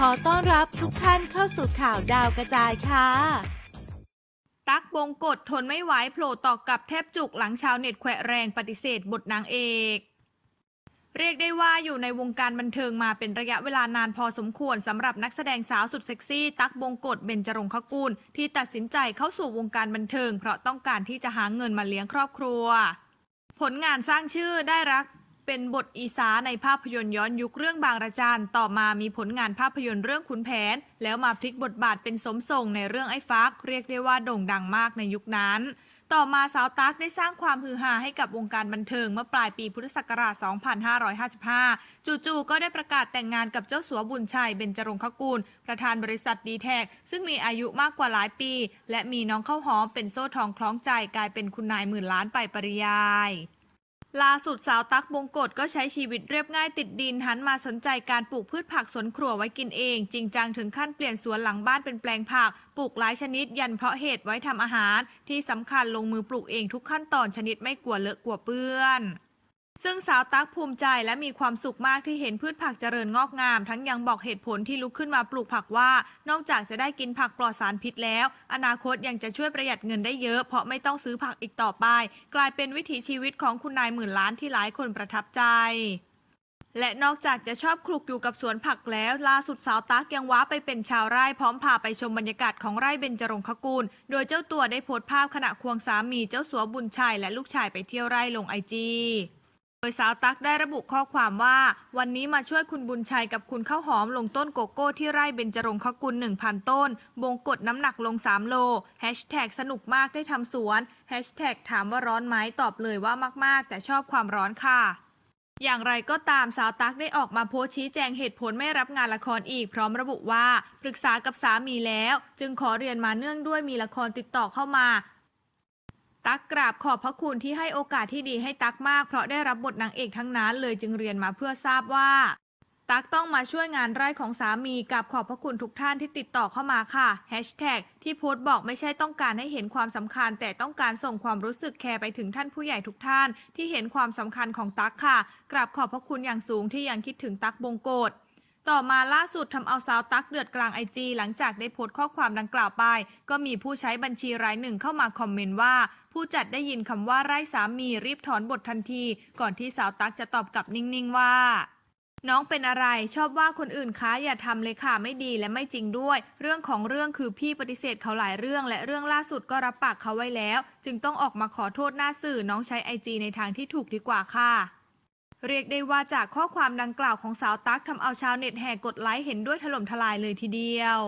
ขอต้อนรับทุกท่านเข้าสู่ข่าวดาวกระจายค่ะ ตั๊กบงกฎทนไม่ไหวโผล่ตอกกับแทบจุกหลังชาวเน็ตแขวะแรงปฏิเสธบทนางเอกเรียกได้ว่าอยู่ในวงการบันเทิงมาเป็นระยะเวลานานพอสมควรสำหรับนักแสดงสาวสุดเซ็กซี่ ตั๊กบงกฎเบญจรงคกุลที่ตัดสินใจเข้าสู่วงการบันเทิง เพราะต้องการที่จะหาเงินมาเลี้ยงครอบครัว ผลงานสร้างชื่อได้รัก เป็นบทอีสาในภาพยนตร์ย้อนยุคเรื่องบางระจันต่อมามีผลงานภาพยนตร์เรื่องขุนแผน แล้วมาพลิกบทบาทเป็นสมทรงในเรื่องไอ้ฟัก เรียกได้ว่าโด่งดังมากในยุคนั้น ต่อมาสาวตั๊กได้สร้างความฮือฮาให้กับวงการบันเทิงเมื่อปลายปีพุทธศักราช 2555 จู่ๆก็ได้ประกาศแต่งงานกับเจ้าสัวบุญชัยเบญจรงคกุลประธานบริษัทดีแท็ซึ่งมีอายุมากกว่าหลายปี และมีน้องข้าวหอมเป็นโซ่ทองคล้องใจกลายเป็นคุณนายหมื่นล้านไปปริยาย ล่าสุดสาวตั๊กบงกฎก็ใช้ชีวิตเรียบง่ายติดดินหันมาสนใจการปลูกพืชผักสวนครัวไว้กินเอง จริงจังถึงขั้นเปลี่ยนสวนหลังบ้านเป็นแปลงผัก ปลูกหลายชนิดยันเพาะเห็ดไว้ทำอาหาร ที่สำคัญลงมือปลูกเองทุกขั้นตอนชนิดไม่กลัวเลอะกลัวเปื้อน ซึ่งสาวตั๊กภูมิใจและมีความสุขมากที่เห็นพืชผักเจริญงอกงาม ทั้งยังบอกเหตุผลที่ลุกขึ้นมาปลูกผักว่า นอกจากจะได้กินผักปลอดสารพิษแล้ว อนาคตยังจะช่วยประหยัดเงินได้เยอะ เพราะไม่ต้องซื้อผักอีกต่อไป กลายเป็นวิถีชีวิตของคุณนายหมื่นล้านที่หลายคนประทับใจและนอกจากจะชอบคลุกอยู่กับสวนผักแล้ว ล่าสุดสาวตั๊กยังว้าไปเป็นชาวไร่พร้อมพาไปชมบรรยากาศของไร่เบญจรงคกุลโดยเจ้าตัวได้โพสต์ภาพขณะควงสามีเจ้าสัวบุญชัยและลูกชายไปเที่ยวไร่ลงไอจี โดยสาวตั๊กได้ระบุข้อความว่า วันนี้มาช่วยคุณบุญชัยกับคุณข้าวหอมลงต้นโกโก้ที่ไร่เบญจรงคกุล 1,000 ต้น บงกดน้ำหนักลง 3 โลแฮชแท็กสนุกมากได้ทำสวนแฮชแท็กถามว่าร้อนไหมตอบเลยว่ามาก ๆ แต่ชอบความร้อนค่ะอย่างไรก็ตามสาวตั๊กได้ออกมาโพสชี้แจงเหตุผลไม่รับงานละครอีก พร้อมระบุว่า ปรึกษากับสามีแล้ว จึงขอเรียนมาเนื่องด้วยมีละครติดต่อเข้ามา ตั๊กกราบขอบพระคุณที่ให้โอกาสที่ดีให้ตั๊กมาก เพราะได้รับบทนางเอกทั้งนั้นเลยจึงเรียนมาเพื่อทราบว่า ตั๊กต้องมาช่วยงานไร่ของสามีกับขอบพระคุณทุกท่านที่ติดต่อเข้ามาค่ะแฮชแท็กที่โพสต์บอกไม่ใช่ต้องการให้เห็นความสำคัญ แต่ต้องการส่งความรู้สึกแคร์ไปถึงท่านผู้ใหญ่ทุกท่าน ที่เห็นความสำคัญของตั๊กค่ะ กราบขอบพระคุณอย่างสูงที่ยังคิดถึงตั๊กบงโกฎ ต่อมาล่าสุดทำเอาสาวตั๊กเดือดกลางไอจีหลังจากได้โพสต์ข้อความดังกล่าวไป ก็มีผู้ใช้บัญชีรายหนึ่งเข้ามาคอมเมนต์ว่า ผู้จัดได้ยินคำว่าไร้สามีรีบถอนบททันที ก่อนที่สาวตั๊กจะตอบกลับนิ่งๆว่าน้องเป็นอะไรชอบว่าคนอื่นคะอย่าทำเลยค่ะไม่ดีและไม่จริงด้วย เรื่องของเรื่องคือพี่ปฏิเสธเขาหลายเรื่อง และเรื่องล่าสุดก็รับปากเขาไว้แล้ว จึงต้องออกมาขอโทษหน้าสื่อน้องใช้ไอจีในทางที่ถูกดีกว่าค่ะ เรียกได้ว่าจากข้อความดังกล่าวของสาวตั๊กทำเอาชาวเน็ตแห่กดไลค์เห็นด้วยถล่มทลายเลยทีเดียว